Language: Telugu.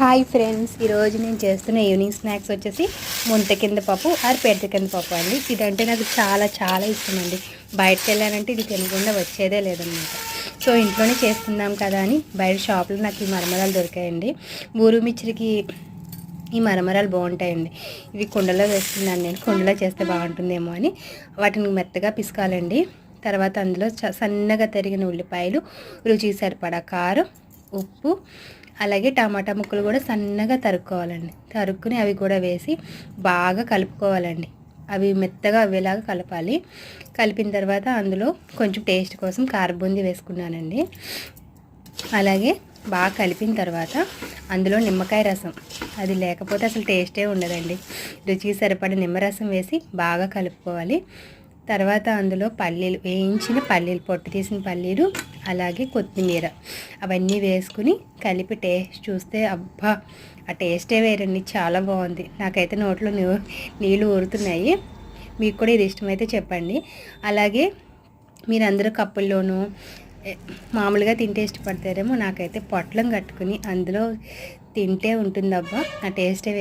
హాయ్ ఫ్రెండ్స్ ఈరోజు నేను చేస్తున్న ఈవినింగ్ స్నాక్స్ వచ్చేసి ముంత కింద పప్పు ఆర్ పెద్ద కింద పప్పు అండి. ఇదంటే నాకు చాలా చాలా ఇష్టం అండి బయటకు వెళ్ళానంటే ఇది తినకుండా వచ్చేదే లేదన్నమాట సో ఇంట్లోనే చేసుకుందాం కదా అని బయట షాప్లో నాకు ఈ మరమరాలు దొరికాయండి. ఊరు మిచ్చిరికి ఈ మరమరాలు బాగుంటాయండి. ఇవి కుండలో వేస్తున్నాను నేను. కుండలో చేస్తే బాగుంటుందేమో అని. వాటిని మెత్తగా పిసకాలండి. తర్వాత అందులో చ- సన్నగా తరిగిన ఉల్లిపాయలు రుచికి సరిపడా కారం ఉప్పు అలాగే టమాటా ముక్కలు కూడా సన్నగా తరుక్కోవాలండి. తరుక్కుని అవి కూడా వేసి బాగా కలుపుకోవాలండి. అవి మెత్తగా అవేలాగా కలపాలి. కలిపిన తర్వాత అందులో కొంచెం టేస్ట్ కోసం కారబూంది వేసుకున్నానండి. అలాగే బాగా కలిపిన తర్వాత అందులో నిమ్మకాయ రసం. అది లేకపోతే అసలు టేస్టే ఉండదండి. రుచికి సరిపడే నిమ్మరసం వేసి బాగా కలుపుకోవాలి. తర్వాత అందులో పల్లీలు వేయించిన పల్లీలు పొట్టు తీసిన పల్లీలు అలాగే కొత్తిమీర. అవన్నీ వేసుకుని కలిపి టేస్ట్ చూస్తే అబ్బా ఆ టేస్టే వేరండి చాలా బాగుంది. నాకైతే నోట్లో నీళ్ళు ఊరుతున్నాయి. మీకు కూడా ఇది ఇష్టమైతే చెప్పండి. అలాగే మీరందరూ కప్పుల్లోనూ మామూలుగా తింటే ఇష్టపడతారేమో నాకైతే పొట్లం కట్టుకుని అందులో తింటే ఉంటుందబ్బా ఆ టేస్టే